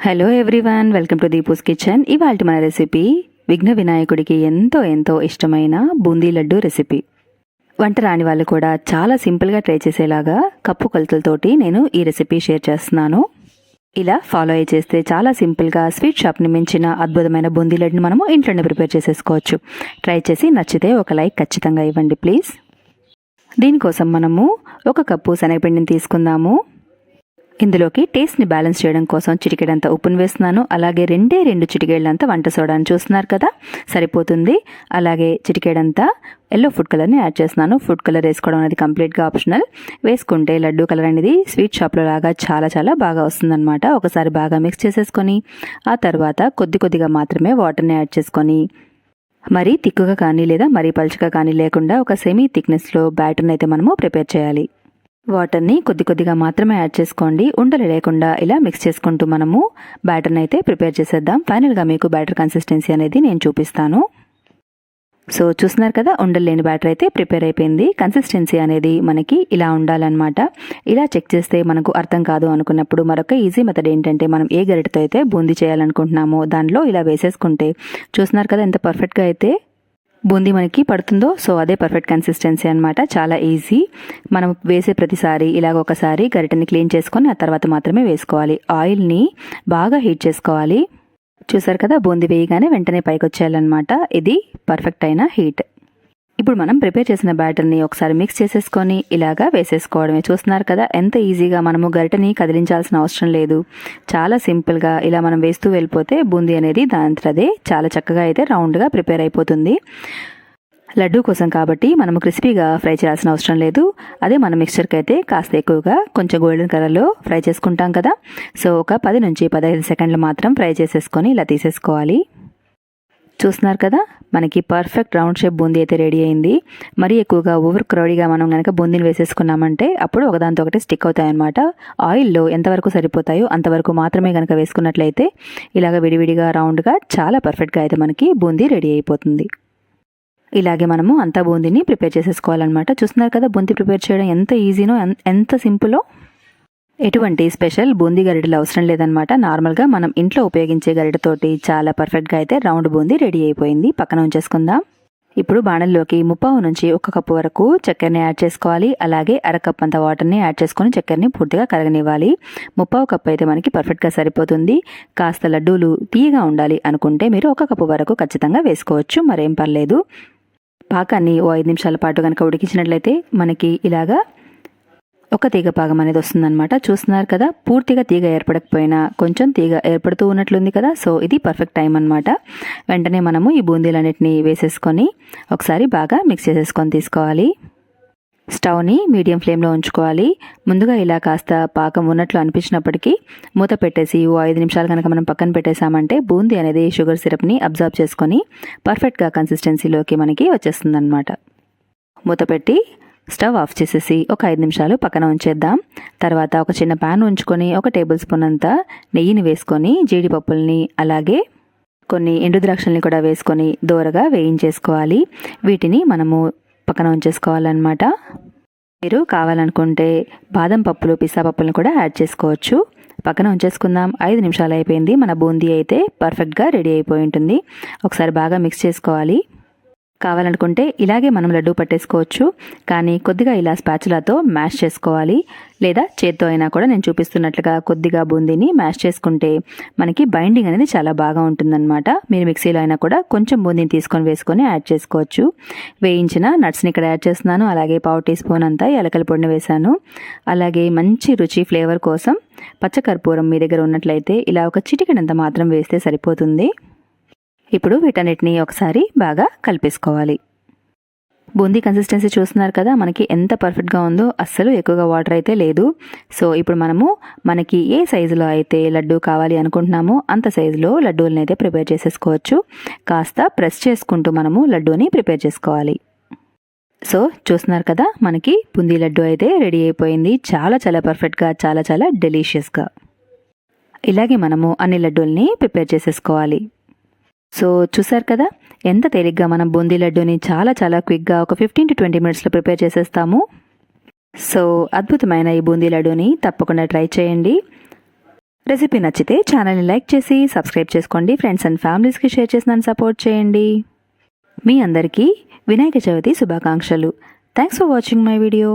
Hello everyone welcome to Deepu's kitchen ఇవాళ మన recipe విఘ్న వినాయకుడికి ఎంతో ఎంతో ఇష్టమైన బూందీ లడ్డు రెసిపీ వంట రాని వాళ్ళు కూడా చాలా సింపుల్గా ట్రై చేసేలాగా కప్పు కొలతలతోటి నేను ఈ రెసిపీ షేర్ చేస్తున్నాను. ఇలా ఫాలో అయ్యి చేస్తే చాలా సింపుల్గా స్వీట్ షాప్ని మించిన అద్భుతమైన బూందీ లడ్డుని మనము ఇంట్లోనే ప్రిపేర్ చేసేసుకోవచ్చు. ట్రై చేసి నచ్చితే ఒక లైక్ ఖచ్చితంగా ఇవ్వండి ప్లీజ్ దీనికోసం మనము ఒక కప్పు శనగపిండిని తీసుకుందాము. ఇందులోకి టేస్ట్ని బ్యాలెన్స్ చేయడం కోసం చిటికెడంత ఉప్పును వేస్తున్నాను. అలాగే రెండే రెండు చిటికేళ్ళంతా వంట సోడాని చూస్తున్నారు కదా? సరిపోతుంది. అలాగే చిటికేడంతా ఎల్లో ఫుడ్ కలర్ని యాడ్ చేస్తున్నాను. ఫుడ్ కలర్ వేసుకోవడం అనేది కంప్లీట్గా ఆప్షనల్ వేసుకుంటే లడ్డు కలర్ అనేది స్వీట్ షాప్లో లాగా చాలా చాలా బాగా వస్తుందన్నమాట. ఒకసారి బాగా మిక్స్ చేసేసుకొని ఆ తర్వాత కొద్ది కొద్దిగా మాత్రమే వాటర్ని యాడ్ చేసుకొని మరీ తిక్కుగా కానీ లేదా మరీ పలుచగా కానీ లేకుండా ఒక సెమీ థిక్నెస్లో బ్యాటర్ని అయితే మనము ప్రిపేర్ చేయాలి. వాటర్ని కొద్ది కొద్దిగా మాత్రమే యాడ్ చేసుకోండి. ఉండలు లేకుండా ఇలా మిక్స్ చేసుకుంటూ మనము బ్యాటర్ని అయితే ప్రిపేర్ చేసేద్దాం. ఫైనల్గా మీకు బ్యాటర్ కన్సిస్టెన్సీ అనేది నేను చూపిస్తాను. సో చూస్తున్నారు కదా ఉండలు లేని బ్యాటర్ అయితే ప్రిపేర్ అయిపోయింది. కన్సిస్టెన్సీ అనేది మనకి ఇలా ఉండాలన్నమాట. ఇలా చెక్ చేస్తే మనకు అర్థం కాదు అనుకున్నప్పుడు మరొక ఈజీ మెథడ్ ఏంటంటే మనం ఏ గరిటతో అయితే బూందీ చేయాలనుకుంటున్నామో దానిలో ఇలా వేసేసుకుంటే చూస్తున్నారు కదా ఎంత పర్ఫెక్ట్గా అయితే? బూందీ మనకి పడుతుందో సో అదే పర్ఫెక్ట్ కన్సిస్టెన్సీ అనమాట చాలా ఈజీ మనం వేసే ప్రతిసారి ఇలాగ ఒకసారి గరిటెని క్లీన్ చేసుకొని ఆ తర్వాత మాత్రమే వేసుకోవాలి. ఆయిల్ని బాగా హీట్ చేసుకోవాలి. చూసారు కదా బూందీ వేయగానే వెంటనే పైకి వచ్చేయాలన్నమాట ఇది పర్ఫెక్ట్ అయిన హీట్ ఇప్పుడు మనం ప్రిపేర్ చేసిన బ్యాటర్ని ఒకసారి మిక్స్ చేసేసుకొని ఇలాగా వేసేసుకోవడమే. చూస్తున్నారు కదా ఎంత ఈజీగా మనము గరిటని కదిలించాల్సిన అవసరం లేదు. చాలా సింపుల్గా ఇలా మనం వేస్తూ వెళ్ళిపోతే బూందీ అనేది దాంతదే చాలా చక్కగా అయితే రౌండ్గా ప్రిపేర్ అయిపోతుంది. లడ్డూ కోసం కాబట్టి మనం క్రిస్పీగా ఫ్రై చేయాల్సిన అవసరం లేదు. అదే మన మిక్చర్కి అయితే కాస్త ఎక్కువగా కొంచెం గోల్డెన్ కలర్లో ఫ్రై చేసుకుంటాం కదా. సో ఒక పది నుంచి పదహైదు సెకండ్లు మాత్రం ఫ్రై చేసేసుకొని ఇలా తీసేసుకోవాలి. చూస్తున్నారు కదా? మనకి పర్ఫెక్ట్ రౌండ్ షేప్ బూందీ అయితే రెడీ అయింది. మరీ ఎక్కువగా ఓవర్ క్రౌడీగా మనం కనుక బూందీని వేసేసుకున్నామంటే అప్పుడు ఒకదాంతో ఒకటి స్టిక్ అవుతాయన్నమాట. ఆయిల్లో ఎంతవరకు సరిపోతాయో అంతవరకు మాత్రమే కనుక వేసుకున్నట్లయితే ఇలాగ విడివిడిగా రౌండ్గా చాలా పర్ఫెక్ట్గా అయితే మనకి బూందీ రెడీ అయిపోతుంది. ఇలాగే మనము అంతా బూందీని ప్రిపేర్ చేసేసుకోవాలన్నమాట. చూస్తున్నారు కదా బూందీ ప్రిపేర్ చేయడం ఎంత ఈజీనో ఎంత సింపులో ఎటువంటి స్పెషల్ బూందీ గరిటెలు అవసరం లేదనమాట నార్మల్గా మనం ఇంట్లో ఉపయోగించే గరిటతోటి చాలా పర్ఫెక్ట్గా అయితే రౌండ్ బూందీ రెడీ అయిపోయింది. పక్కన ఉంచేసుకుందాం. ఇప్పుడు బాణల్లోకి ముప్పావు నుంచి ఒక కప్పు వరకు చక్కెరని యాడ్ చేసుకోవాలి. అలాగే అరకప్ అంత వాటర్ని యాడ్ చేసుకొని చక్కెరని పూర్తిగా కరగనివ్వాలి. ముప్పావు కప్పు అయితే మనకి పర్ఫెక్ట్గా సరిపోతుంది. కాస్త లడ్డూలు తీయగా ఉండాలి అనుకుంటే మీరు ఒక కప్పు వరకు ఖచ్చితంగా వేసుకోవచ్చు. మరేం పర్లేదు. పాకాన్ని ఓ ఐదు నిమిషాల పాటు కనుక ఉడికించినట్లయితే మనకి ఇలాగా ఒక తీగ పాగం అనేది వస్తుందన్నమాట. చూస్తున్నారు కదా పూర్తిగా తీగ ఏర్పడకపోయినా కొంచెం తీగ ఏర్పడుతూ ఉన్నట్లుంది కదా సో ఇది పర్ఫెక్ట్ టైం అనమాట వెంటనే మనము ఈ బూందీలన్నిటిని వేసేసుకొని ఒకసారి బాగా మిక్స్ చేసేసుకొని తీసుకోవాలి. స్టవ్ని మీడియం ఫ్లేమ్లో ఉంచుకోవాలి. ముందుగా ఇలా కాస్త పాకం ఉన్నట్లు అనిపించినప్పటికీ మూత పెట్టేసి ఓ ఐదు నిమిషాలు కనుక మనం పక్కన పెట్టేసామంటే బూందీ అనేది షుగర్ సిరప్ని అబ్జర్వ్ చేసుకొని పర్ఫెక్ట్గా కన్సిస్టెన్సీలోకి మనకి వచ్చేస్తుందన్నమాట. మూత పెట్టి స్టవ్ ఆఫ్ చేసేసి ఒక ఐదు నిమిషాలు పక్కన ఉంచేద్దాం. తర్వాత ఒక చిన్న ప్యాన్ ఉంచుకొని ఒక టేబుల్ స్పూన్ అంతా నెయ్యిని వేసుకొని జీడిపప్పుల్ని అలాగే కొన్ని ఎండు ద్రాక్షల్ని కూడా వేసుకొని దోరగా వేయించేసుకోవాలి. వీటిని మనము పక్కన ఉంచేసుకోవాలన్నమాట. మీరు కావాలనుకుంటే బాదం పప్పులు పిస్తా పప్పులను కూడా యాడ్ చేసుకోవచ్చు. పక్కన ఉంచేసుకుందాం. ఐదు నిమిషాలు అయిపోయింది. మన బూందీ అయితే పర్ఫెక్ట్గా రెడీ అయిపోయి ఉంటుంది. ఒకసారి బాగా మిక్స్ చేసుకోవాలి. కావాలనుకుంటే ఇలాగే మనం లడ్డు పట్టేసుకోవచ్చు. కానీ కొద్దిగా ఇలా స్పాచులాతో మ్యాష్ చేసుకోవాలి. లేదా చేత్తో అయినా కూడా నేను చూపిస్తున్నట్లుగా కొద్దిగా బూందీని మ్యాష్ చేసుకుంటే మనకి బైండింగ్ అనేది చాలా బాగా ఉంటుందన్నమాట. మీరు మిక్సీలో అయినా కూడా కొంచెం బూందీని తీసుకొని వేసుకొని యాడ్ చేసుకోవచ్చు. వేయించిన నట్స్ని ఇక్కడ యాడ్ చేస్తున్నాను. అలాగే పావు టీ స్పూన్ అంతా ఎలకల పొడిని వేశాను. అలాగే మంచి రుచి ఫ్లేవర్ కోసం పచ్చకర్పూరం మీ దగ్గర ఉన్నట్లయితే ఇలా ఒక చిటికెడంత మాత్రం వేస్తే సరిపోతుంది. ఇప్పుడు వీటన్నిటిని ఒకసారి బాగా కలిపేసుకోవాలి. బూందీ కన్సిస్టెన్సీ చూస్తున్నారు కదా మనకి ఎంత పర్ఫెక్ట్గా ఉందో అస్సలు ఎక్కువగా వాటర్ అయితే లేదు. సో ఇప్పుడు మనము మనకి ఏ సైజులో అయితే లడ్డు కావాలి అనుకుంటున్నామో అంత సైజులో లడ్డూలను అయితే ప్రిపేర్ చేసేసుకోవచ్చు. కాస్త ప్రెస్ చేసుకుంటూ మనము లడ్డూని ప్రిపేర్ చేసుకోవాలి. సో చూస్తున్నారు కదా మనకి బూందీ లడ్డు అయితే రెడీ అయిపోయింది. చాలా చాలా పర్ఫెక్ట్గా చాలా చాలా డెలీషియస్గా ఇలాగే మనము అన్ని లడ్డూల్ని ప్రిపేర్ చేసేసుకోవాలి. సో చూసారు కదా ఎంత తేలిగ్గా మనం బూందీ లడ్డూని చాలా చాలా క్విక్గా ఒక ఫిఫ్టీన్ టు ట్వంటీ మినిట్స్లో ప్రిపేర్ చేసేస్తాము. సో అద్భుతమైన ఈ బూందీ లడ్డూని తప్పకుండా ట్రై చేయండి. రెసిపీ నచ్చితే ఛానల్ని లైక్ చేసి సబ్స్క్రైబ్ చేసుకోండి ఫ్రెండ్స్ అండ్ ఫ్యామిలీస్కి షేర్ చేసి నన్ను సపోర్ట్ చేయండి. మీ అందరికీ వినాయక చవితి శుభాకాంక్షలు. Thanks for watching my video